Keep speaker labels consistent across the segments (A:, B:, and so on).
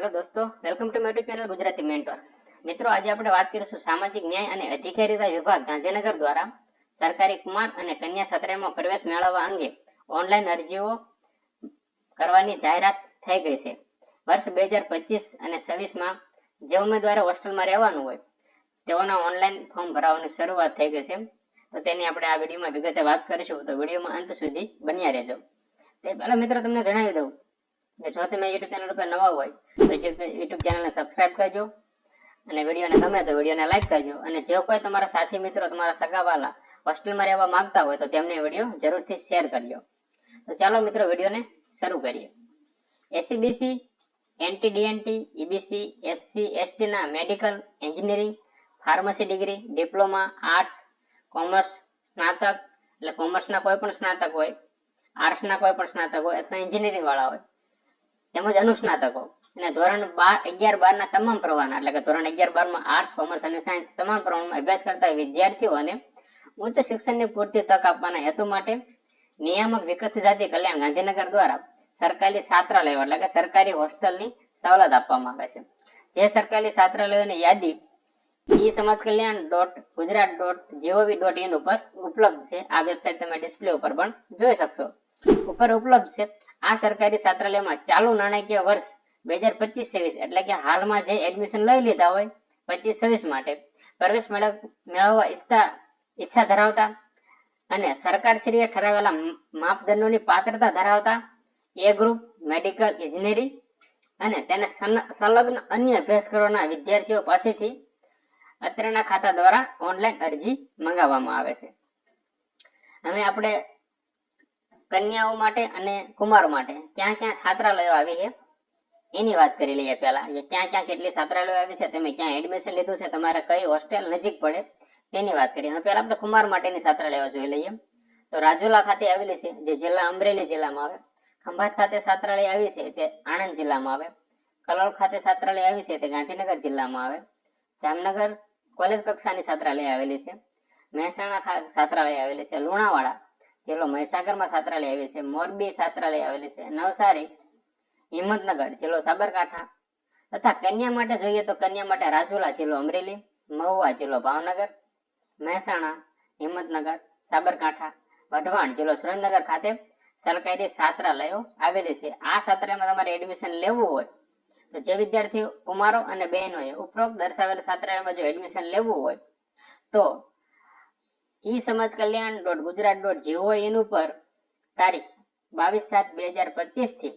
A: Hello દોસ્તો welcome to my channel Gujarati mentor મિત્રો, આજે આપણે વાત કરીશું સામાજિક ન્યાય અને અધિકારીતા વિભાગ ગાંધીનગર દ્વારા સરકારી કુમાર અને કન્યા સત્રમાં પ્રવેશ મેળવવા અંગે ઓનલાઈન અરજીઓ કરવાની જાહેરાત થઈ ગઈ છે. વર્ષ બે હજાર પચીસ અને છવ્વીસમાં જે ઉમેદવારે હોસ્ટેલમાં રહેવાનું હોય, તેઓના ઓનલાઈન ફોર્મ ભરાવાની શરૂઆત થઈ ગઈ છે. તો તેની આપણે આ વિડીયોમાં વિગતે વાત કરીશું. તો વિડીયોમાં અંત સુધી બન્યા રહેજો. તે પહેલાં મિત્રો, તમને જણાવી દઉં. જો તમે યુટ્યુબ ચેનલ ઉપર નવા હોય, તો યુટ્યુબ ચેનલને સબસ્ક્રાઇબ કરજો અને વિડીયોને ગમે તો વિડીયોને લાઈક કરજો. અને જે કોઈ તમારા સાથી મિત્રો, તમારા સગાવાલા હોસ્ટેલમાં રહેવા માંગતા હોય તો તેમને વીડિયો જરૂરથી શેર કરજો. તો ચાલો મિત્રો, વિડીયોને શરૂ કરીએ. SEBC એનટીડીએનટી EBC SC એસટીના medical engineering pharmacy degree diploma arts commerce સ્નાતક, એટલે કોમર્સના કોઈ પણ સ્નાતક હોય આર્ટ્સના કોઈ પણ સ્નાતક હોય અથવા એન્જિનિયરિંગ વાળા હોય તેમજ અનુસ્નાતકો. અને ધોરણ બાર, અગિયાર, બારના તમામ પ્રવાહના, એટલે કે ધોરણ અગિયાર, બારમાં આર્ટ્સ કોમર્સ અને સાયન્સ તમામ પ્રવાહમાં અભ્યાસ કરતા વિદ્યાર્થીઓને ઉચ્ચ શિક્ષણની પૂરતી તક આપવાના હેતુ માટે નિયામક વિકસિત જાતિ કલ્યાણ ગાંધીનગર દ્વારા સરકારી છાત્રાલયો, એટલે કે સરકારી હોસ્ટેલની સવલત આપવામાં આવે છે. જે સરકારી છાત્રાલયોની યાદી e Samaj Kalyan dot Gujarat dot gov dot in ઉપર ઉપલબ્ધ છે. આ વેબસાઇટ તમે ડિસ્પ્લે ઉપર પણ જોઈ શકશો. ઉપર ઉપલબ્ધ છે. આ સરકારી છાત્રાલયમાં ચાલુ નાણાકીય વર્ષ બે હજાર પચીસ છવ્વીસ એટલે કે હાલમાં જે એડમિશન લઈ લીધા હોય, પચીસ છવ્વીસ માટે પ્રવેશ મેળવવા ઈચ્છતા, ઈચ્છા ધરાવતા અને સરકારશ્રીએ ઠરાવેલા માપદંડોની પાત્રતા ધરાવતા એ ગ્રુપ મેડિકલ ઇજનેરી અને તેને સંલગ્ન અન્ય અભ્યાસક્રમોના વિદ્યાર્થીઓ પાસેથી અત્રેના ખાતા દ્વારા ઓનલાઈન અરજી મંગાવવામાં આવે છે. હવે આપણે કન્યાઓ માટે અને કુમારો માટે. ક્યાં ક્યાં છાત્રાલયો આવી છે? એની વાત કરી લઈએ પહેલા. ક્યાં ક્યાં કેટલી છાત્રાલયો આવી છે, તમે ક્યાં એડમિશન લીધું છે, તમારે કઈ હોસ્ટેલ નજીક પડે, તેની વાત કરીએ. હવે આપણે કુમાર માટેની છાત્રાલયો જોઈ લઈએ. તો રાજુલા ખાતે આવેલી છે, જે જિલ્લા અમરેલી જિલ્લામાં આવે. ખંભાત ખાતે છાત્રાલય આવી છે, તે આણંદ જિલ્લામાં આવે. કલોલ ખાતે છાત્રાલય આવી છે, તે ગાંધીનગર જિલ્લામાં આવે. જામનગર કોલેજ કક્ષાની છાત્રાલય આવેલી છે. મહેસાણા છાત્રાલય આવેલી છે. લુણાવાડા જિલ્લો મહીસાગરમાં છાત્રાલય આવેલી છે, મોરબી છાત્રાલય આવેલી છે, નવસારી, હિંમતનગર જિલ્લો સાબરકાંઠા, તથા કન્યા માટે જોઈએ તો કન્યા માટે રાજુલા જિલ્લો અમરેલી, મહુવા જિલ્લો ભાવનગર, મહેસાણા, હિંમતનગર, સાબરકાંઠા, વઢવાણ જિલ્લો સુરેન્દ્રનગર ખાતે સરકારી છાત્રાલયો આવેલી છે. આ છાત્રાલયમાં તમારે એડમિશન લેવું હોય તો જે વિદ્યાર્થીઓ, કુમારો અને બહેનોએ ઉપરોક્ત દર્શાવેલ છાત્રાલયમાં જો એડમિશન લેવું હોય તો e Samaj Kalyan dot Gujarat dot gov in ઉપર તારીખ બાવીસ સાત બે હજાર પચીસથી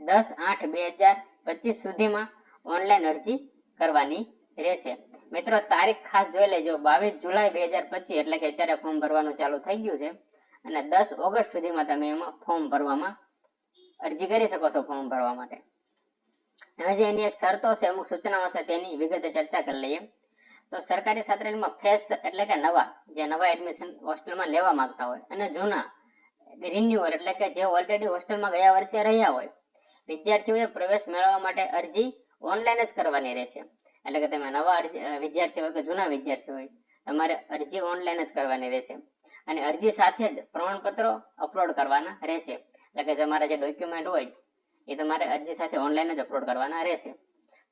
A: દસ આઠ બે હજાર પચીસ સુધીમાં ઓનલાઈન અરજી કરવાની રહેશે. મિત્રો, તારીખ ખાસ જોઈ લેજો. બાવીસ જુલાઈ બે હજાર પચીસ એટલે કે અત્યારે ફોર્મ ભરવાનું ચાલુ થઈ ગયું છે. અને દસ ઓગસ્ટ સુધીમાં તમે એમાં ફોર્મ ભરવામાં અરજી કરી શકો છો ફોર્મ ભરવા માટે. હવે જે એની એક શરતો છે, અમુક સૂચનાઓ છે તેની વિગતે ચર્ચા કરી લઈએ. તો સરકારી છાત્રીમાં ફ્રેશ એટલે કે નવા, જે નવા એડમિશન હોસ્ટેલમાં લેવા માંગતા હોય અને જૂના રિન્યુઅલ એટલે કે જે ઓલરેડી હોસ્ટેલમાં ગયા વર્ષે રહ્યા હોય, વિદ્યાર્થીઓએ પ્રવેશ મેળવવા માટે અરજી ઓનલાઈન જ કરવાની રહેશે. એટલે કે તમે નવા અરજી વિદ્યાર્થી હોય કે જૂના વિદ્યાર્થી હોય, તમારે અરજી ઓનલાઈન જ કરવાની રહેશે. અને અરજી સાથે જ પ્રમાણપત્રો અપલોડ કરવાના રહેશે. એટલે કે તમારા જે ડોક્યુમેન્ટ હોય, એ તમારે અરજી સાથે ઓનલાઈન જ અપલોડ કરવાના રહેશે.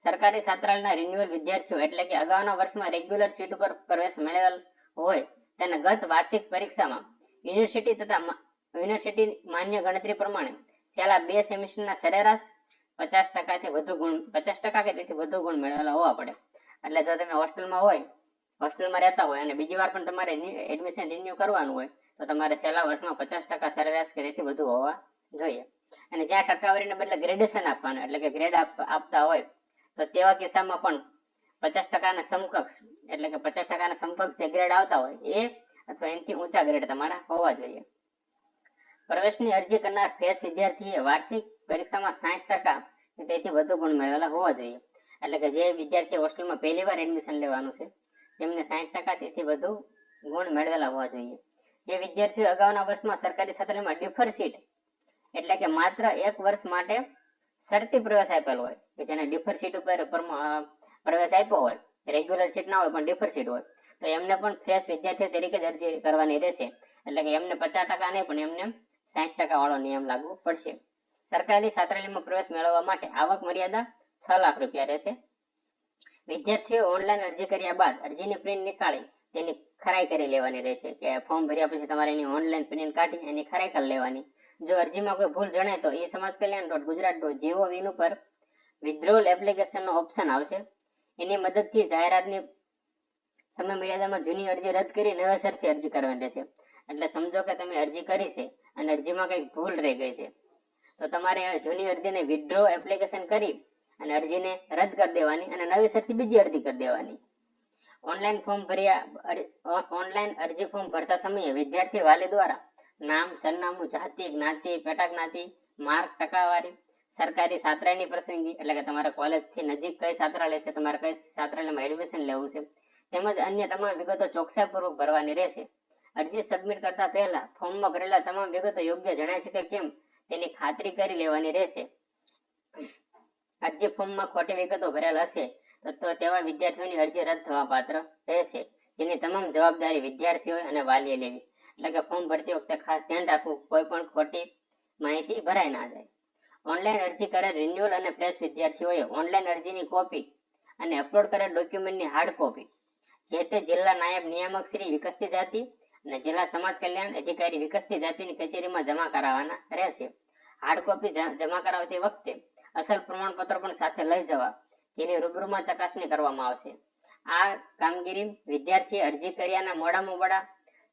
A: સરકારી છાત્રાલયના રિન્યુઅલ વિદ્યાર્થીઓ એટલે કે અગાઉના વર્ષમાં રેગ્યુલર સીટ ઉપર પ્રવેશ મેળવેલ હોય તેને ગત વાર્ષિક પરીક્ષામાં યુનિવર્સિટી તથા યુનિવર્સિટી માન્ય ગણતરી પ્રમાણે છેલ્લા બે સેમિસ્ટરના સરેરાશ પચાસ ટકાથી વધુ ગુણ, પચાસ ટકા કે તેથી વધુ ગુણ મેળવેલા હોવા પડે. એટલે જો તમે હોસ્ટેલમાં હોય, હોસ્ટેલમાં રહેતા હોય અને બીજી વાર પણ તમારે એડમિશન રિન્યુ કરવાનું હોય, તો તમારે છેલ્લા વર્ષમાં પચાસ ટકા સરેરાશ કે તેથી વધુ હોવા જોઈએ. અને જ્યાં ટકાવારીને બદલે ગ્રેડેશન આપવાનું, એટલે કે ગ્રેડ આપતા હોય તો તેવા કિસ્સામાં પણ પચાસ ટકાના સમકક્ષ, એટલે કે પચાસ ટકાના સમકક્ષ જે ગ્રેડ આવતા હોય એ અથવા એનાથી ઊંચા ગ્રેડ તમારા હોવા જોઈએ. પ્રવેશની અરજી કરનાર ફ્રેશ વિદ્યાર્થીએ વાર્ષિક પરીક્ષામાં સાઠ ટકા તેથી વધુ ગુણ મેળવેલા હોવા જોઈએ. એટલે કે જે વિદ્યાર્થી હોસ્ટેલમાં પહેલી વાર એડમિશન લેવાનું છે, તેમને સાઠ ટકા તેથી વધુ ગુણ મેળવેલા હોવા જોઈએ. જે વિદ્યાર્થીઓ અગાઉના વર્ષમાં સરકારી છાત્રાલયમાં ડિફર સીટ એટલે કે માત્ર એક વર્ષ માટે શરતી પ્રવેશ આપેલો હોય કે જેને ડિફર સીટ ઉપર પ્રવેશ આપ્યો હોય રેગ્યુલર સીટ ના હોય પણ ડિફર સીટ હોય, તો એમને પણ ફ્રેશ વિદ્યાર્થી તરીકે જ અરજી કરવાની રહેશે. એટલે કે એમને પચાસ ટકા નહીં, પણ એમને સાઠ ટકા વાળો નિયમ લાગુ પડશે. સરકારી છાત્રાલયમાં પ્રવેશ મેળવવા માટે આવક મર્યાદા છ લાખ રૂપિયા રહેશે. વિદ્યાર્થીઓ ઓનલાઈન અરજી કર્યા બાદ અરજીની પ્રિન્ટ નીકાળી તેની ખરાઈ કરી લેવાની રહેશે કે ફોર્મ ભર્યા પછી તમારે એની ઓનલાઈન પ્રિન્ટ કાઢી એની ખરાઈ કરી લેવાની. જો અરજીમાં કોઈ ભૂલ જણાય તો એ Samaj Kalyan dot Gujarat dot gov in ઉપર વિથડ્રોલ એપ્લિકેશનનો ઓપ્શન આવશે. એની મદદથી જાહેરાતની સમય મર્યાદામાં જૂની અરજી રદ કરી નવેસરથી અરજી કરવાની રહેશે. એટલે સમજો કે તમે અરજી કરી છે અને અરજીમાં કંઈક ભૂલ રહી ગઈ છે. તો તમારે જૂની અરજીને વિથડ્રો એપ્લિકેશન કરી અને અરજીને રદ કરી દેવાની અને નવેસરથી બીજી અરજી કરી દેવાની. ઓનલાઈન ફોર્મ ભર્યા ઓનલાઈન અરજી ફોર્મ ભરતા સમયે વિદ્યાર્થી વાલી દ્વારા નામ, સરનામું, જાતિ, જ્ઞાતિ, પેટા જ્ઞાતિ, માર્ક, ટકાવારી સરકારી સાત્રાની પસંદગી એટલે કે તમારે કોલેજથી નજીક કઈ છાત્રાલય છે, તમારે કઈ છાત્રાલયમાં એડમિશન લેવું છે, તેમજ અન્ય તમામ વિગતો ચોકસાઈપૂર્વક ભરવાની રહેશે. અરજી સબમિટ કરતા પહેલા ફોર્મમાં ભરેલા તમામ વિગતો યોગ્ય જણાય છે કેમ, તેની ખાતરી કરી લેવાની રહેશે. અરજી ફોર્મમાં ખોટી વિગતો ભરેલ હશે, તો તેવા વિદ્યાર્થીઓની અરજી રદ થવા પાત્ર રહેશે. જેની તમામ જવાબદારી વિદ્યાર્થીઓ અને વાલીએ લેવી. એટલે કે ફોર્મ ભરતી વખતે ખાસ ધ્યાન રાખવું, કોઈ પણ ખોટી માહિતી ભરાઈ ના જાય. ઓનલાઈન અરજી કરેલ રિન્યુઅલ અને ફ્રેશ વિદ્યાર્થીઓએ ઓનલાઈન અરજીની કોપી અને અપલોડ કરેલ ડોક્યુમેન્ટની હાર્ડ કોપી જે તે જિલ્લા નાયબ નિયામક શ્રી વિકસતી જાતિ અને જિલ્લા સમાજ કલ્યાણ અધિકારી વિકસતી જાતિની કચેરીમાં જમા કરાવવાના રહેશે. હાર્ડ કોપી જમા કરાવતી વખતે અસલ પ્રમાણપત્ર પણ સાથે લઈ જવા તેની રૂબરૂમાં ચકાસણી કરવામાં આવશે. આ કામગીરી વિદ્યાર્થીએ અરજી કર્યાના મોડામાં મોડા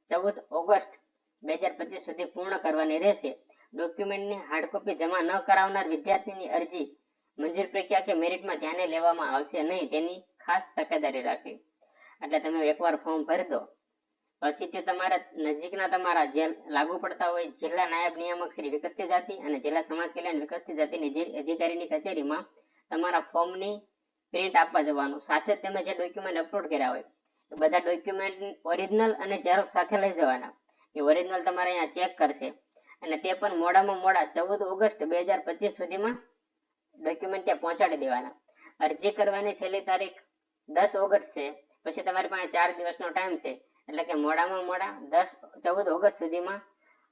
A: ચૌદ ઓગસ્ટ બે હજાર પચીસ સુધી પૂર્ણ કરવાની રહેશે. ડોક્યુમેન્ટની હાર્ડ કોપી જમા ન કરાવનાર વિદ્યાર્થીની અરજી મંજૂર પ્રક્રિયા કે મેરિટમાં ધ્યાને લેવામાં આવશે નહીં તેની ખાસ તકેદારી રાખવી. એટલે તમે એકવાર ફોર્મ ભરી દો. પછી તે તમારા નજીકના તમારા જે લાગુ પડતા હોય જિલ્લા નાયબ નિયામક શ્રી વિકસતી જાતિ અને જિલ્લા સમાજ કલ્યાણ વિકસતી જાતિની અધિકારીની કચેરીમાં તમારા ફોર્મની પ્રિન્ટ આપવા જવાનું. સાથે તમે જે ડોક્યુમેન્ટ અપલોડ કર્યા હોય બધા ડોક્યુમેન્ટ ઓરિજિનલ અને ઝેરોક્ષ સાથે લઈ જવાના. એ ઓરિજિનલ તમારે અહીંયા ચેક કરશે. અને તે પણ મોડામાં મોડા ચૌદ ઓગસ્ટ બે હજાર પચીસ સુધીમાં ડોક્યુમેન્ટ ત્યાં પહોંચાડી દેવાના. અરજી કરવાની છેલ્લી તારીખ દસ ઓગસ્ટ છે. પછી તમારી પાસે ચાર દિવસનો ટાઈમ છે. એટલે કે મોડામાં મોડા દસ ચૌદ ઓગસ્ટ સુધીમાં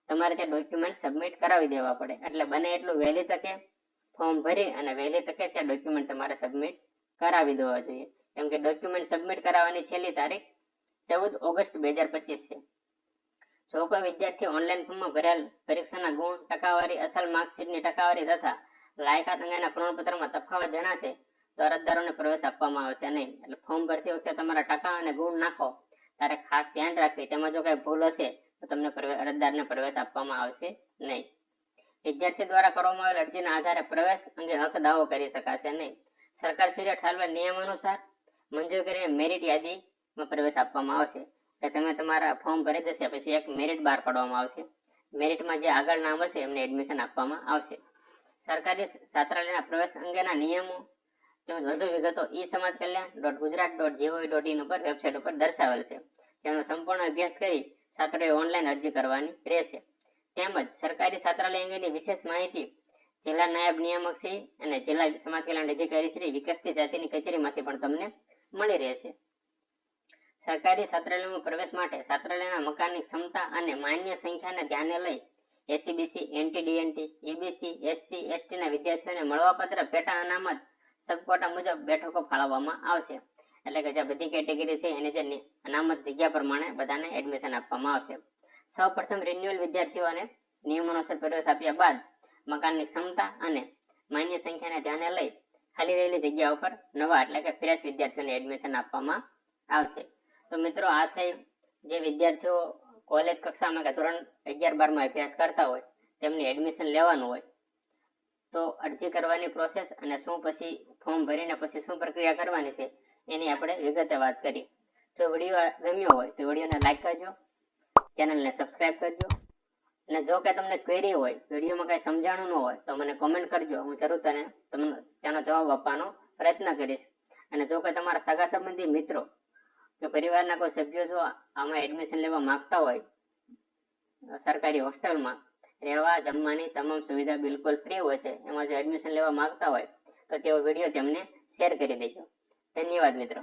A: તમારે ત્યાં ડોક્યુમેન્ટ સબમિટ કરાવી દેવા પડે. એટલે બને એટલું વહેલી તકે ફોર્મ ભરી અને વહેલી તકે ત્યાં ડોક્યુમેન્ટ તમારે સબમિટ કરાવી દેવા જોઈએ. કેમ કે ડોક્યુમેન્ટ સબમિટ કરાવવાની છેલ્લી તારીખ ચૌદ ઓગસ્ટ બે હજાર પચીસ છે. જો કોઈ વિદ્યાર્થી ઓનલાઈન ફોર્મમાં ભરેલ પરીક્ષાના ગુણ, ટકાવારી, અસલ માર્કશીટની ટકાવારી તથા લાયકાત અંગેના પ્રમાણપત્રમાં તફાવત જણાશે, તો અરજદારોને પ્રવેશ આપવામાં આવશે નહીં. એટલે ફોર્મ ભરતી વખતે તમારા ટકા અને ગુણ નાખો. ત્યારે ખાસ ધ્યાન રાખવી. તેમાં જો કઈ ભૂલ હશે, તો તમને અરજદારને પ્રવેશ આપવામાં આવશે નહીં. વિદ્યાર્થી દ્વારા કરવામાં આવેલ અરજીના આધારે પ્રવેશ અંગે હક દાવો કરી શકાશે નહીં. સરકાર શ્રીએ ઠાલવેલ નિયમ અનુસાર મંજૂર કરીને મેરિટ યાદીમાં પ્રવેશ આપવામાં આવશે. કે તમે તમારા ફોર્મ ભરી જશે પછી એક મેરિટ બહાર પાડવામાં આવશે. મેરિટમાં જે આગળ નામ હશે, એમને એડમિશન આપવામાં આવશે. સરકારી છાત્રાલયના પ્રવેશ અંગેના નિયમો તેમજ વધુ વિગતો e Samaj Kalyan dot Gujarat dot gov dot in ઉપર વેબસાઇટ ઉપર દર્શાવેલ છે. તેનો સંપૂર્ણ અભ્યાસ કરી છાત્રોએ ઓનલાઈન અરજી કરવાની રહેશે. તેમજ સરકારી છાત્રાલય અંગેની વિશેષ માહિતી જિલ્લા નાયબ નિયામક શ્રી અને જિલ્લા સમાજ કલ્યાણ અધિકારી શ્રી વિકસતી જાતિની કચેરીમાંથી પણ તમને મળી રહેશે. સરકારી છાત્રાલયમાં પ્રવેશ માટે છાત્રાલયના મકાનની ક્ષમતા અને માન્ય સંખ્યાને ધ્યાને લઈ SEBC NT DNT EBC SC એસટીના વિદ્યાર્થીઓને મળવાપાત્ર પેટા અનામત સબકોટા મુજબ બેઠકો ફાળવવામાં આવશે. એટલે કે જે બધી કેટેગરી છે, એની જે અનામત જગ્યા પ્રમાણે બધાને એડમિશન આપવામાં આવશે. સૌ પ્રથમ રિન્યુઅલ વિદ્યાર્થીઓને નિયમોનુસાર પ્રવેશ આપ્યા બાદ મકાનની ક્ષમતા અને માન્ય સંખ્યાને ધ્યાને લઈ ખાલી રહેલી જગ્યા ઉપર નવા એટલે કે ફ્રેશ વિદ્યાર્થીઓને એડમિશન આપવામાં આવશે. તો મિત્રો આ થઈ જે વિદ્યાર્થીઓ કોલેજ કક્ષામાં કે ધોરણ અગિયાર બારમાં અભ્યાસ કરતા હોય, તેમને એડમિશન લેવાનું હોય, તો અરજી કરવાની પ્રોસેસ અને શું પછી ફોર્મ ભરીને પછી શું પ્રક્રિયા કરવાની છે, એની આપણે વિગતે વાત કરી. જો વીડિયો ગમ્યો હોય તો વિડીયોને લાઇક કરજો ચેનલને સબસ્ક્રાઇબ કરજો. અને જો કે તમને ક્વેરી હોય, વિડીયોમાં કાંઈ સમજાણું ન હોય, તો મને કોમેન્ટ કરજો. હું જરૂર તને, તમને તેનો જવાબ આપવાનો પ્રયત્ન કરીશ. અને જો કે તમારા સગા સંબંધી મિત્રો કે પરિવારના કોઈ સભ્યો જો આમાં એડમિશન લેવા માંગતા હોય સરકારી હોસ્ટેલમાં, રહેવા, જમવાની તમામ સુવિધા બિલકુલ ફ્રી હોય છે, એમાં જો એડમિશન લેવા માંગતા હોય, તો તેઓ વીડિયો તેમને શેર કરી દેજો. ધન્યવાદ મિત્રો.